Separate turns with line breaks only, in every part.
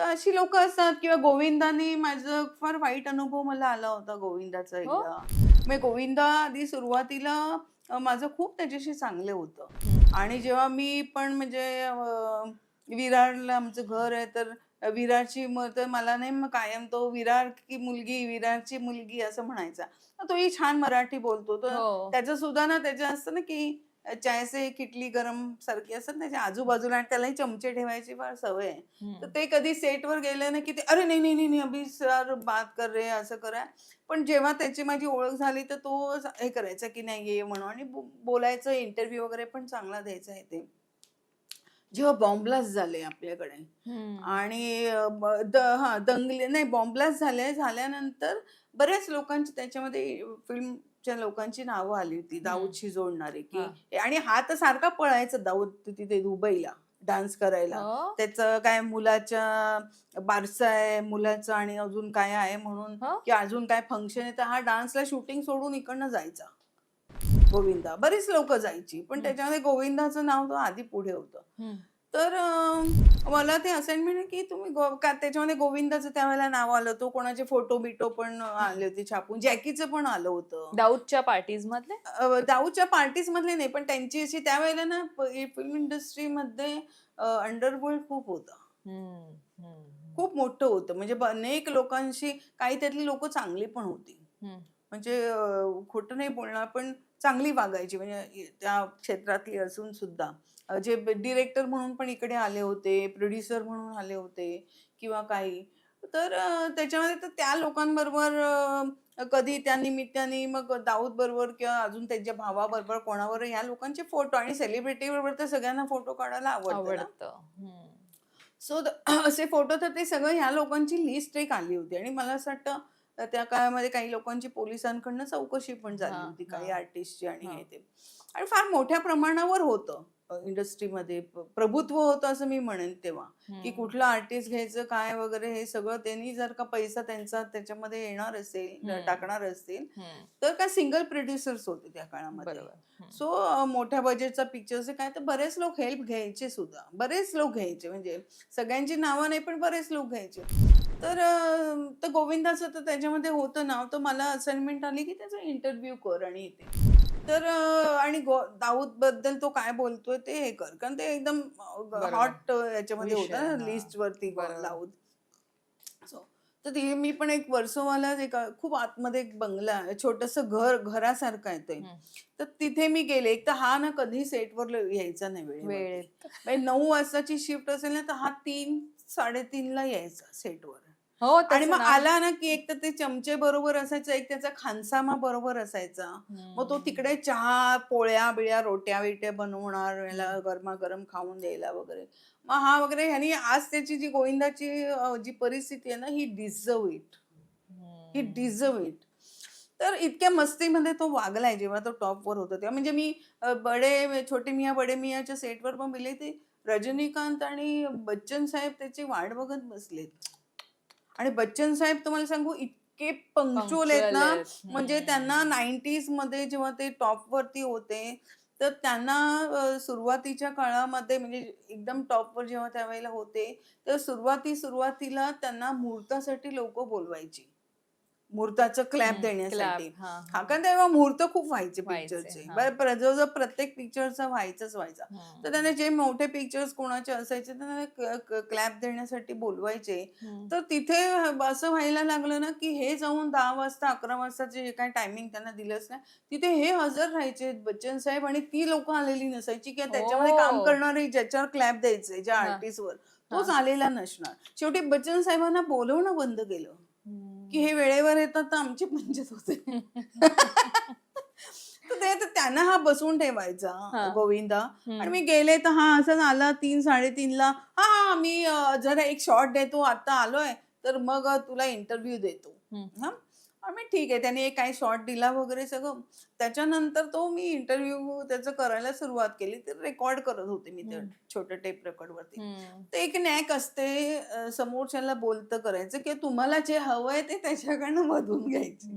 तर अशी लोक असतात किंवा गोविंदाने माझं फार वाईट अनुभव मला आला होता गोविंदाचा
हो?
एकदा मी गोविंदा आधी सुरुवातीला अ, माझं खूप त्याच्याशी चांगलं होतं आणि जेव्हा मी पण म्हणजे अं, विरारला आमचं घर आहे तर विरारची म तर मला नाही मग कायम तो विरार की मुलगी विरारची मुलगी असं म्हणायचा तर तोही छान मराठी बोलतो तर
हो.
त्याचं सुद्धा ना त्याचं असतं ना की चायसे किटली गरम सारखी असतात ना त्याच्या आजूबाजूला आणि त्यालाही चमचे ठेवायची फार सवय आहे. तर ते कधी सेटवर गेले ना की ते अरे नाही नाही नाही अभि सर बात कर रे असं करा पण जेव्हा त्याची माझी ओळख झाली तर तो हे करायचा की नाही ये म्हणून आणि बोलायचं इंटरव्ह्यू वगैरे पण चांगला द्यायचा आहे ते जेव्हा बॉम्बलास्ट झाले आपल्याकडे. आणि हा दंगले नाही बॉम्बलास्ट झाले झाल्यानंतर बऱ्याच लोकांची त्याच्यामध्ये फिल्मच्या लोकांची नावं आली होती दाऊदशी जोडणारी की आणि हा तर सारखा पळायचा दाऊद तिथे दुबईला डान्स करायला
हो?
त्याचं काय मुलाच्या बारसा आहे मुलाचं आणि अजून काय आहे म्हणून
हो?
की अजून काय फंक्शन आहे तर हा डान्सला शूटिंग सोडून इकडनं जायचा गोविंदा बरीच लोक जायची पण. त्याच्यामध्ये गोविंदाचं नाव आधी पुढे होतं. तर अं, मला ते असाइनमेंट आहे की तुम्ही गो- का त्याच्यामध्ये गोविंदाचं त्यावेळेला नाव आलं तो कोणाचे फोटो बिटो पण आले होते छापून जॅकीचं पण आलं होतं
दाऊदच्या पार्टीज मधले
अं, दाऊदच्या पार्टीज मधले नाही पण त्यांची अशी त्यावेळेला ना फिल्म इंडस्ट्रीमध्ये अंडरवर्ल्ड खूप होतं
हम्म. हम्म.
खूप मोठं होतं म्हणजे ब- अनेक लोकांशी काही त्यातली लोक चांगली पण होती
हम्म.
म्हणजे अं, खोटं नाही बोलणार पण चांगली वागायची म्हणजे त्या क्षेत्रातली असून सुद्धा. जे डिरेक्टर म्हणून पण इकडे आले होते प्रोड्युसर म्हणून आले होते किंवा काही. तर त्याच्यामध्ये तर त्या लोकांबरोबर कधी त्या निमित्ताने मग दाऊद बरोबर किंवा अजून त्यांच्या भावाबरोबर कोणाबरोबर ह्या लोकांचे फोटो आणि सेलिब्रिटी बरोबर तर सगळ्यांना फोटो काढायला आवडतं. सो असे फोटो तर ते सगळं ह्या लोकांची लिस्ट एक आली होती. आणि मला असं वाटतं अ, त्या काळामध्ये काही लोकांची पोलिसांकडनं चौकशी पण झाली होती काही. आर्टिस्टची आणि
हा.
ते आणि फार मोठ्या प्रमाणावर होतं इंडस्ट्रीमध्ये प्रभुत्व होतं असं मी म्हणेन तेव्हा की. कुठलं आर्टिस्ट घ्यायचं काय वगैरे हे सगळं त्यांनी जर का पैसा त्यांचा त्याच्यामध्ये येणार असेल. टाकणार असतील
हम्म.
तर काय सिंगल प्रोड्युसर्स होते त्या काळामध्ये. सो मोठ्या बजेटचा पिक्चर काय तर बरेच लोक हेल्प घ्यायचे सुद्धा बरेच लोक घ्यायचे म्हणजे सगळ्यांची नावं नाही पण बरेच लोक घ्यायचे तर तर गोविंदाचं तर त्याच्यामध्ये होतं नाव. तर मला असाइनमेंट आली की त्याचा इंटरव्ह्यू कर आणि ते तर आणि गो- दाऊदबद्दल तो काय बोलतोय ते हे कर. कारण ते एकदम. हॉट याच्यामध्ये होता
हा.
लिस्ट वरती
बरोबर.
दाऊद. So, तर ते मी पण एक वर्सोवाला एक खूप आतमध्ये एक बंगला आहे. छोटस घर घरासारखं आहे ते. तर तिथे मी गेले. एक तर हा ना कधी सेटवर यायचा नाही म्हणजे नऊ वाजताची शिफ्ट असेल ना तर हा तीन साडेतीन ला यायचा सेटवर.
हो
आणि मग आला ना की एक तर ते चमचे बरोबर असायचं एक त्याचा खानसामा बरोबर असायचा. मग तो. तिकडे चहा पोळ्या बिळ्या रोट्या बिट्या बनवणार याला गरमागरम खाऊन द्यायला वगैरे. मग हा वगैरे ह्यानी आज त्याची जी गोविंदाची जी परिस्थिती आहे ना ही deserve it he. Deserve it तर इतक्या मस्तीमध्ये तो वागलाय जेव्हा तो टॉपवर होता तेव्हा. म्हणजे मी बडे छोटे मिया बडे मियाच्या सेटवर पण गेले ते रजनीकांत आणि बच्चन साहेब त्याची वाट बघत बसलेत. आणि बच्चन साहेब तुम्हाला सांगू इतके पंक्च्युअल आहेत ना. म्हणजे. त्यांना नाईन्टीजमध्ये जेव्हा ते टॉपवरती होते तर त्यांना सुरुवातीच्या काळामध्ये म्हणजे एकदम टॉपवर जेव्हा त्यावेळेला होते तर सुरुवाती सुरुवातीला त्यांना मुहूर्तासाठी लोक बोलवायची मुहूर्ताचं क्लॅप. देण्यासाठी
हा.
कारण तेव्हा मुहूर्त खूप व्हायचे पिक्चरचे. बरं जवळजवळ प्रत्येक पिक्चरचा व्हायचंच व्हायचा. तर त्यांना जे मोठे पिक्चर्स कोणाचे असायचे त्यांना क्लॅप देण्यासाठी बोलवायचे. तर तिथे असं व्हायला लागलं ना की हे जाऊन दहा वाजता अकरा वाजताचे जे काय टायमिंग त्यांना दिलंच नाही तिथे हे हजर राहायचे बच्चन साहेब आणि ती लोक आलेली नसायची की त्याच्यामध्ये काम. करणारे ज्याच्यावर क्लॅप द्यायचे ज्या. आर्टिस्टवर तोच. आलेला नसणार शेवटी बच्चन साहेबांना बोलवणं बंद केलं. की हे वेळेवर येतात तर आमची पंचत होते तर त्यांना हा बसवून ठेवायचा. गोविंदा. आणि मी गेले तर हा असं आला तीन साडेतीनला हा हा मी जरा एक शॉट देतो आता आलोय तर मग तुला इंटरव्ह्यू देतो. हा आम्ही ठीक आहे त्याने एक काही शॉट दिला वगैरे सगळं त्याच्यानंतर तो मी इंटरव्ह्यू त्याचं करायला सुरुवात केली ते रेकॉर्ड करत होते मी त्या. छोट्या टेप रेकॉर्डवरती
हम्म.
ते एक नॅक असते समोरच्याला बोलतं करायचं की तुम्हाला जे हवंय ते त्याच्याकडनं मधून घ्यायचं.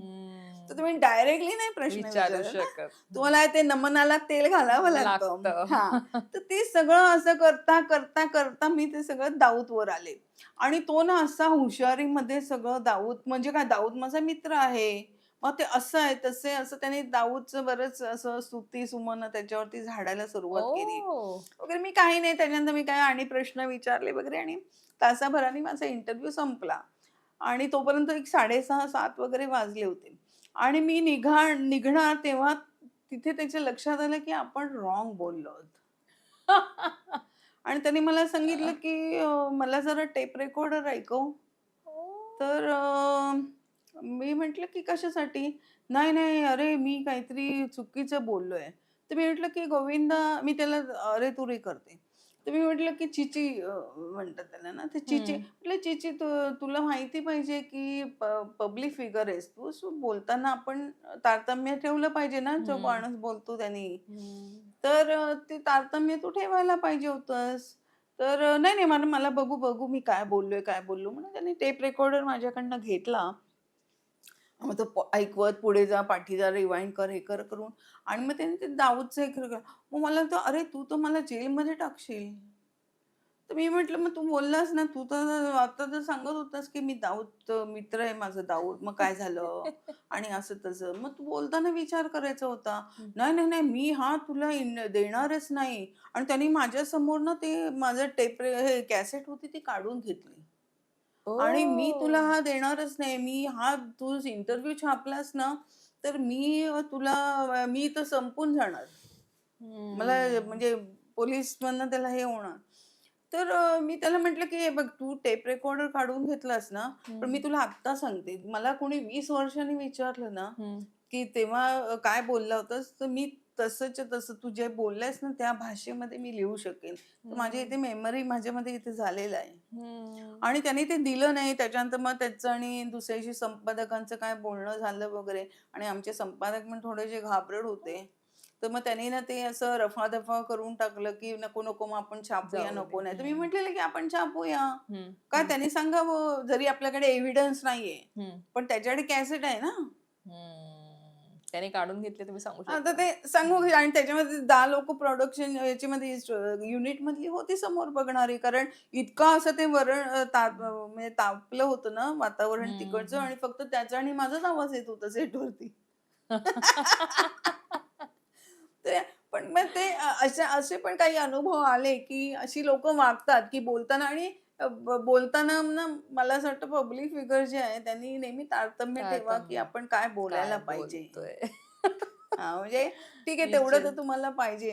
तर तुम्ही डायरेक्टली नाही प्रश्न
विचारू. शकत.
तुम्हाला ते नमनाला तेल घालावं लागतं. हा. तर ते सगळं असं करता करता करता मी ते सगळं दाऊदवर आले. आणि तो ना असा हुशारीमध्ये सगळं दाऊद म्हणजे काय दाऊद माझा मित्र आहे. मग ते असं आहे तसे असं त्याने दाऊदचं बरंच असं स्तुती सुमन त्याच्यावरती झाडायला सुरुवात केली. वगैरे मी काही नाही त्याच्यानंतर मी काय आणि प्रश्न विचारले वगैरे आणि तासाभराने माझा इंटरव्ह्यू संपला. आणि तोपर्यंत एक साडेसहा सात वगैरे वाजले होते. आणि मी निघा निघणार तेव्हा तिथे त्याच्या लक्षात आलं की आपण रॉंग बोललो आहोत. आणि त्याने मला सांगितलं की मला जरा टेप रेकॉर्डर ऐकव. तर मी म्हटलं की कशासाठी? नाही नाही अरे मी काहीतरी चुकीचं बोललोय. तर मी म्हटलं की गोविंदा मी त्याला अरे तुरे करते. तर मी म्हटलं की चिची म्हणतात त्याला ना तर चिची. म्हटलं चिची तू तुला माहिती पाहिजे की पब्लिक फिगर आहेस तू सो बोलताना आपण तारतम्य ठेवलं पाहिजे ना जो. माणूस बोलतो त्यांनी. तर ते तारतम्य तू ठेवायला पाहिजे होतंस तर नाही नाही मला मला बघू बघू मी काय बोललोय काय बोललो म्हणून त्यांनी टेप रेकॉर्डर माझ्याकडनं घेतला मग तो प- ऐकवत पुढे जा पाठी जा रिवाइंड कर हे कर करून. आणि मग त्याने ते दाऊदचं हे. मग मला तर अरे तू तर मला जेलमध्ये टाकशील. तर मी म्हटलं मग तू बोललास ना तू तर आता तर सांगत होतास की मी दाऊद मित्र आहे माझं दाऊद. मग काय झालं? आणि असं तसं. मग तू बोलताना विचार करायचा होता.
हम्म.
नाही नाही नाही मी हा तुला इन- देणारच नाही. आणि त्यांनी माझ्यासमोर ना ते माझं टेप हे कॅसेट होती ती काढून घेतली. आणि मी तुला. हा देणारच नाही मी हा तू इंटरव्ह्यू छापलास ना तर मी तुला मी तर संपून जाणार मला. म्हणजे पोलीस मधनं त्याला हे होणार तर मी त्याला म्हटलं की बघ तू टेप रेकॉर्डर काढून घेतलास ना पण मी. तुला आत्ता सांगते मला कोणी वीस वर्षांनी विचारलं ना. की तेव्हा काय बोलला होतास तर मी तसंच्या तसं तू जे बोललायस ना त्या भाषेमध्ये मी लिहू शकेन तर माझी इथे मेमरी माझ्यामध्ये इथे झालेलं आहे. आणि त्यांनी ते दिलं नाही त्याच्यानंतर मग त्याचं आणि दुसऱ्याशी संपादकांचं काय बोलणं झालं वगैरे आणि आमचे संपादक पण थोडेसे घाबरट होते तर मग त्यांनी ना ते असं रफादफा करून टाकलं की नको नको मग आपण छापूया. नको नाही तर मी. म्हटलेलं की आपण छापूया. काय. त्यांनी सांगावं जरी आपल्याकडे एव्हिडन्स नाहीये. पण त्याच्याकडे कॅसेट आहे ना.
त्याने काढून घेतले तुम्ही सांगू
आता ते सांगू आणि त्याच्यामध्ये दहा लोक प्रोडक्शन याच्यामध्ये युनिट मधली होती समोर बघणारी. कारण इतकं असं ते वरण ताप म्हणजे तापलं होतं ना वातावरण तिकडचं. आणि फक्त त्याचा आणि माझाच आवाज येत होता सेटवरती ते पण मग ते अ, अशा असे पण काही अनुभव आले की अशी लोक वागतात की बोलताना आणि बोलताना ना मला असं वाटतं पब्लिक फिगर जे आहे त्यांनी नेहमी तारतम्य ठेवा की. आपण काय बोलायला पाहिजे हा म्हणजे ठीक आहे तेवढं तर. तुम्हाला पाहिजे